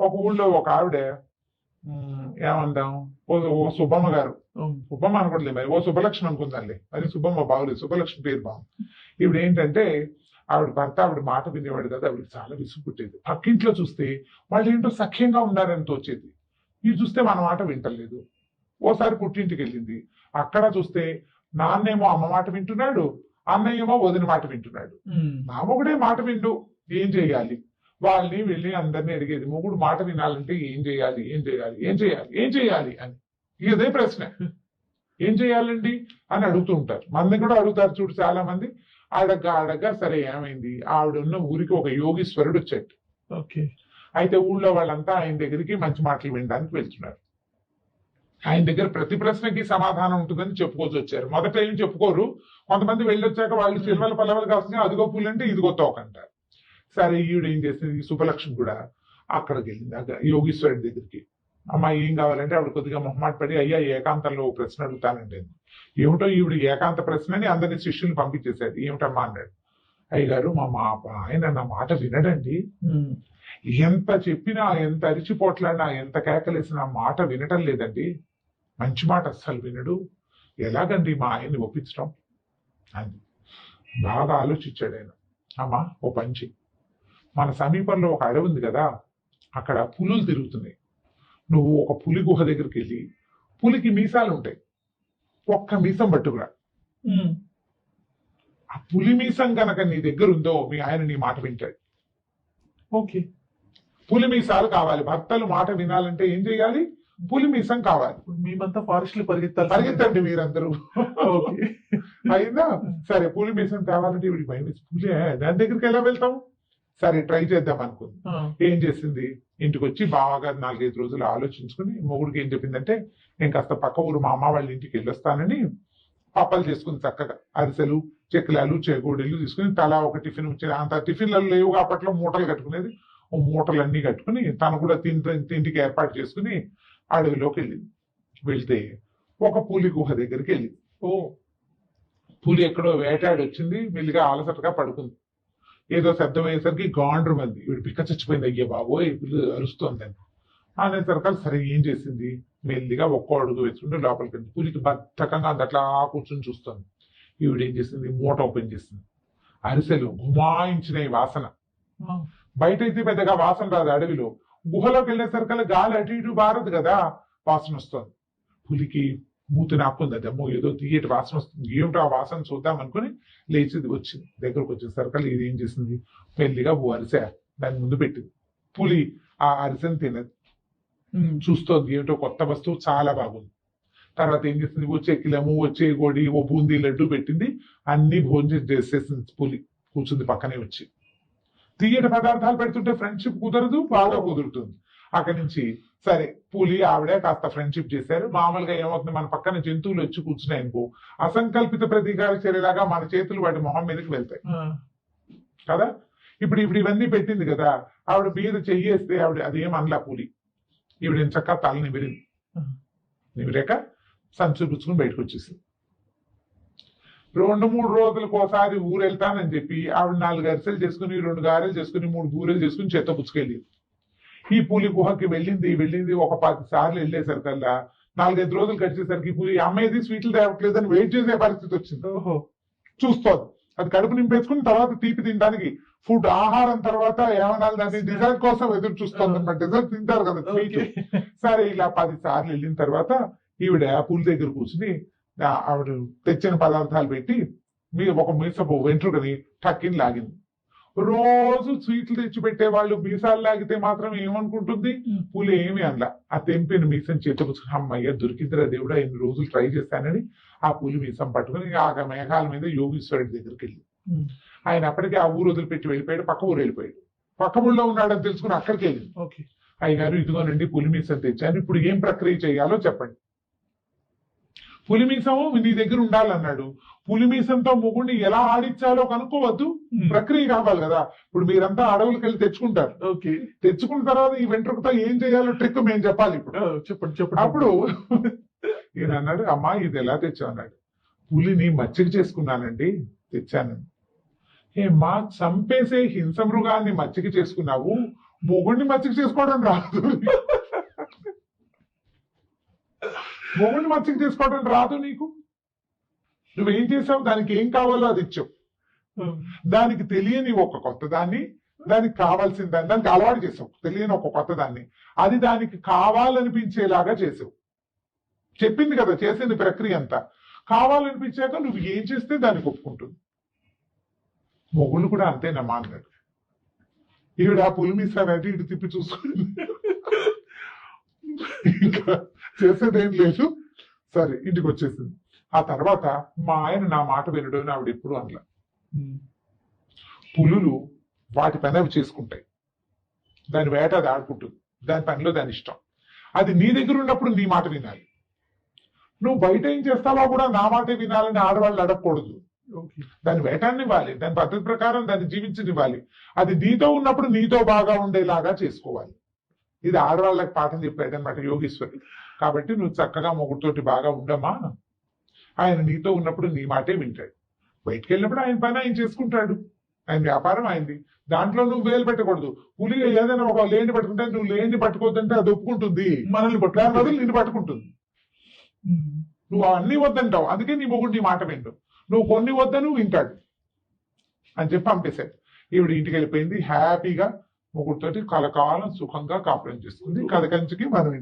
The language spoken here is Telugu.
ఒక ఊళ్ళో ఒక ఆవిడ ఏమందాం ఓ ఓ సుబ్బమ్మ గారు. సుబ్బమ్మ అనకూడదు మరి. ఓ శుభలక్ష్మి అనుకుందాంలే మరి సుబ్బమ్మ బాగులేదు శుభలక్ష్మి పేరు బాగుంది ఇప్పుడు ఏంటంటే ఆవిడ భర్త ఆవిడ మాట వినేవాడు కదా. ఆవిడకి చాలా విసుగు పుట్టేది. పక్కింట్లో చూస్తే వాళ్ళు ఏంటో సఖ్యంగా ఉన్నారని తోచేది. ఇది చూస్తే మన మాట వింటలేదు. ఓసారి పుట్టింటికి వెళ్ళింది. అక్కడ చూస్తే నాన్నేమో అమ్మ మాట వింటున్నాడు అన్నయ్య ఏమో వదిన మాట వింటున్నాడు. నా మొగుడే మాట విండు. ఏం చేయాలి? వాళ్ళని వెళ్ళి అందరినీ అడిగేది మొగుడు మాట వినాలంటే ఏం చేయాలి? ఏం చేయాలి? ఏం చేయాలి? ఏం చేయాలి? అని. ఇదే ప్రశ్న. ఏం చేయాలండి? అని అడుగుతూ ఉంటారు. మంది కూడా అడుగుతారు చూడు చాలా మంది అడగ్గా అడగ్గా సరే ఏమైంది? ఆవిడ ఉన్న ఊరికి ఒక యోగీశ్వరుడు వచ్చాడు. ఓకే. అయితే ఊళ్ళో వాళ్ళంతా ఆయన దగ్గరికి మంచి మాటలు వినడానికి వెళ్తున్నారు. ఆయన దగ్గర ప్రతి ప్రశ్నకి సమాధానం ఉంటుందని చెప్పుకోవచ్చు వచ్చారు. మొదట ఏం చెప్పుకోరు. కొంతమంది వెళ్ళొచ్చాక వాళ్ళు చిరుమల పల్లవలు కాస్తుంది అదిగో పూలు అంటే ఇదిగో తోకంటారు. సరే ఈవిడ ఏం చేసింది? ఈ సుబ్బలక్ష్మి కూడా అక్కడికి వెళ్ళింది. అక్కడ యోగీశ్వరుడి దగ్గరికి. అమ్మాయి ఏం కావాలంటే ఆవిడ కొద్దిగా మొహమాట పడి అయ్యా ఏకాంతంలో ప్రశ్న అడుగుతానండి ఏమిటో ఈవిడ ఏకాంత ప్రశ్నని అందరిని శిష్యుని పంపించేశాడు. ఏమిటమ్మా? అన్నాడు. అయ్యగారు మా మా ఆయన నా మాట వినడండి. ఎంత చెప్పినా ఎంత అరిచిపోట్లాడినా ఎంత కేకలేసినా మాట వినటం లేదండి. మంచి మాట అస్సలు వినడు. ఎలాగండి మా ఆయన్ని ఒప్పించడం అని బాగా ఆలోచించాడు ఆయన. అమ్మా ఓ పంచి మన సమీపంలో ఒక అడవి ఉంది కదా అక్కడ పులులు తిరుగుతున్నాయి. నువ్వు ఒక పులి గుహ దగ్గరికి వెళ్ళి పులికి మీసాలు ఉంటాయి. ఒక్క మీసం పట్టుకురా. ఆ పులి మీసం గనక నీ దగ్గర ఉందో మీ ఆయన నీ మాట వింటాడు. ఓకే. పులి మీసాలు కావాలి. భర్తలు మాట వినాలంటే ఏం చేయాలి? పులి మీసం కావాలి. మేమంతా ఫారెస్ట్లో పరిగెత్తాలి పరిగెత్తండి మీరందరూ. అయిందా సరే పులి మీసం కావాలంటే వీడికి భయం పులి దాని దగ్గరికి ఎలా వెళ్తాం సరే ట్రై చేద్దాం అనుకుంది. ఏం చేసింది? ఇంటికి వచ్చి బాగా నాలుగైదు రోజులు ఆలోచించుకుని మొగుడికి ఏం చెప్పిందంటే నేను కాస్త పక్క ఊరు మా అమ్మ వాళ్ళ ఇంటికి వెళ్ళొస్తానని పప్పలు చేసుకుని చక్కగా. అరిసెలు చెక్కలాలు చేగోడీలు తీసుకుని తలా ఒక టిఫిన్ వచ్చేది. అంత టిఫిన్లలో లేవు అప్పట్లో మూటలు కట్టుకునేది. ఓ మూటలన్నీ కట్టుకుని తను కూడా తింటి తిండికి ఏర్పాటు చేసుకుని అడవిలోకి వెళ్ళింది. వెళ్తే ఒక పులి గుహ దగ్గరికి వెళ్ళింది. ఓ పులి ఎక్కడో వేటాడి వచ్చింది. మెల్లిగా అలసటగా పడుకుంది. ఏదో శబ్దం అయ్యేసరికి గాండ్రు మంది వీడు పిక్క చచ్చిపోయింది అయ్యే బాబోయ్ పులి అనే. అనేసరికి సరే ఏం చేసింది? మెల్లిగా ఒక్కో అడుగు వేసుకుంటే లోపలికి వెళ్ళింది. పులికి బద్ధకంగా అట్లా కూర్చొని చూస్తుంది ఈవిడ ఏం చేసింది? మూట ఓపెన్ చేసింది. అరిసెలు గుమాయించినాయి వాసన. బయట అయితే పెద్దగా వాసన రాదు అడవిలో. గుహలోకి వెళ్ళేసరికల్లా గాలి అటు ఇటు బారదు కదా వాసన వస్తుంది. పులికి మూతి నాకుంది. అది అమ్మో ఏదో తీయటి వాసన వస్తుంది. ఏమిటో ఆ వాసన? చూద్దాం అనుకుని లేచి వచ్చింది. దగ్గరకు వచ్చేసరికల్లా ఇది ఏం చేసింది? మెల్లిగా ఓ అరిసె దాని ముందు పెట్టింది. పులి ఆ అరిసెని తినదు చూస్తోంది. ఏమిటో కొత్త వస్తువు చాలా బాగుంది. తర్వాత ఏం చేసింది? ఓ చెక్కిలము వచ్చే గోడి ఓ బూందీ లడ్డు పెట్టింది. అన్ని భోజనం చేసేసింది పులి. కూర్చుంది పక్కనే వచ్చి. తీయటి పదార్థాలు పెడుతుంటే ఫ్రెండ్షిప్ కుదరదు బాగా కుదురుతుంది. అక్కడి నుంచి సరే పులి ఆవిడే కాస్త ఫ్రెండ్షిప్ చేశారు. మామూలుగా ఏమవుతుంది? మన పక్కన జంతువులు వచ్చి కూర్చున్నాయి అనుకో. అసంకల్పిత ప్రతీకార చర్యలాగా మన చేతులు వాటి మొహం మీదకి వెళ్తాయి. కదా? ఇప్పుడు ఇప్పుడు ఇవన్నీ పెట్టింది కదా? ఆవిడ మీద చెయ్యేస్తే ఆవిడ అదేం అనలా పులి. ఈవిడ చక్క తల నిమిరింది. నిమిరాక సంచు పుచ్చుకుని బయటకు వచ్చేసింది. రెండు మూడు రోజులకు ఒకసారి ఊరు వెళ్తానని చెప్పి ఆవిడ నాలుగు అరిసెలు చేసుకుని రెండు గారెలు చేసుకుని మూడు బూరెలు చేసుకుని చేత్తో పుచ్చుకెళ్ళింది. ఈ పులి గుహకి వెళ్ళింది వెళ్ళింది ఒక పది సార్లు వెళ్ళేసరికల్లా నాలుగైదు రోజులు గడిచేసరికి ఈ పులి అమ్మాయిది స్వీట్లు తేవట్లేదని వెయిట్ చేసే పరిస్థితి వచ్చింది. ఓహో. చూస్తోంది. అది కడుపు నింపేసుకుని తర్వాత తీపి తినడానికి ఫుడ్ ఆహారం తర్వాత ఏమనాలి దాన్ని డిజర్ట్ కోసం ఎదురు చూస్తుంది అనమాట. డిజర్ట్ తింటారు కదా స్వీట్ సరే ఇలా పది సార్లు వెళ్ళిన తర్వాత ఈవిడ పులి దగ్గర కూర్చుని ఆవిడ తెచ్చిన పదార్థాలు పెట్టి మీ ఒక మీసపు వెంట్రుకని టక్కిని లాగింది. రోజు స్వీట్లు తెచ్చి పెట్టే వాళ్ళు మీసాలు లాగితే మాత్రం ఏమనుకుంటుంది? పులి ఏమి అనలా. ఆ తెంపిన మీసం చేతి పుచ్చుకుని అమ్మయ్య దొరికిందిరా దేవుడా ఎన్ని రోజులు ట్రై చేస్తానని ఆ పులి మీసం పట్టుకుని ఆ మేఘాల మీద యోగీశ్వరుడి దగ్గరికి వెళ్ళి ఆయన అప్పటికే ఆ ఊరు వదిలిపెట్టి వెళ్ళిపోయాడు పక్క ఊరు వెళ్ళిపోయాడు. పక్క ఊళ్ళో ఉన్నాడని తెలుసుకుని అక్కడికి వెళ్ళింది. ఓకే. అయ్యగారు ఇదిగోనండి పులి మీసం తెచ్చాను. ఇప్పుడు ఏం ప్రక్రియ చేయాలో చెప్పండి. పులి మీసము నీ దగ్గర ఉండాలన్నాడు. పులి మీసంతో మొగుడిని ఎలా ఆడించాలో కనుక్కోవద్దు. ప్రక్రియ కావాలి కదా. ఇప్పుడు మీరంతా అడవులకు వెళ్ళి తెచ్చుకుంటారు. ఓకే. తెచ్చుకున్న తర్వాత ఈ వెంట్రుకతో ఏం చేయాలో ట్రిక్ మేము చెప్పాలి ఇప్పుడు. చెప్పండి చెప్పండి. అప్పుడు ఈయన అన్నాడు అమ్మా ఇది ఎలా తెచ్చావు? అన్నాడు. పులిని మచ్చిక చేసుకున్నానండి తెచ్చాను. ఏమ్మా చంపేసే హింస మృగాన్ని మచ్చిక చేసుకున్నావు? మొగుడిని మచ్చిక చేసుకోవడం రాదు. మొగుడిని మచ్చిక చేసుకోవడం రాదు నీకు? నువ్వేం చేసావు? దానికి ఏం కావాలో అది ఇచ్చావు. దానికి తెలియని ఒక కొత్త దాన్ని దానికి కావాల్సిన దాన్ని దానికి అలవాటు చేసావు. తెలియని ఒక కొత్త దాన్ని అది దానికి కావాలనిపించేలాగా చేసావు. చెప్పింది కదా చేసింది ప్రక్రియ అంతా. కావాలనిపించాక నువ్వు ఏం చేస్తే దానికి ఒప్పుకుంటుంది. మొగుళ్ళు కూడా అంతేనమ్మా అన్నాడు ఈవిడ ఆ మీసానంటే ఇటు తిప్పి చూసుకుంది. ఇంకా చేసేదేం లేదు. సరే ఇంటికి వచ్చేసింది. ఆ తర్వాత మా ఆయన నా మాట వినడు అని ఆవిడ ఎప్పుడు అనలా. పులులు వాటి పని అవి చేసుకుంటాయి. దాని వేట అది ఆడుకుంటుంది. దాని పనిలో దాని ఇష్టం. అది నీ దగ్గర ఉన్నప్పుడు నీ మాట వినాలి. నువ్వు బయట ఏం చేస్తావో కూడా నా మాటే వినాలని ఆడవాళ్ళు అడగకూడదు. దాని వేటాన్ని ఇవ్వాలి. దాని పద్ధతి ప్రకారం దాన్ని జీవించనివ్వాలి అది నీతో ఉన్నప్పుడు నీతో బాగా ఉండేలాగా చేసుకోవాలి. ఇది ఆడవాళ్ళకి పాఠం చెప్పాడు అనమాట యోగేశ్వరి. కాబట్టి నువ్వు చక్కగా మొగుడితోటి బాగా ఉండమా ఆయన నీతో ఉన్నప్పుడు నీ మాటే వింటాడు. బయటికి వెళ్ళినప్పుడు ఆయన పని ఆయన చేసుకుంటాడు. ఆయన వ్యాపారం అయింది దాంట్లో నువ్వు వేలు పెట్టకూడదు. పులి ఏదైనా ఒక లేని పట్టుకుంటే నువ్వు లేని పట్టుకోవద్దంటే అది ఒప్పుకుంటుంది. మనల్ని బదులు నిన్ను పట్టుకుంటుంది. నువ్వు అన్ని వద్దంటావు. అందుకే నీ మొగుడు నీ మాట విండు. నువ్వు కొన్ని వద్దను వింటాడు. అని చెప్పి పంపేశాడు. ఈవిడ ఇంటికి వెళ్ళిపోయింది. హ్యాపీగా మొగుడితోటి కలకాలం సుఖంగా కాపురం చేసుకుంది. కథ కంచికి మనం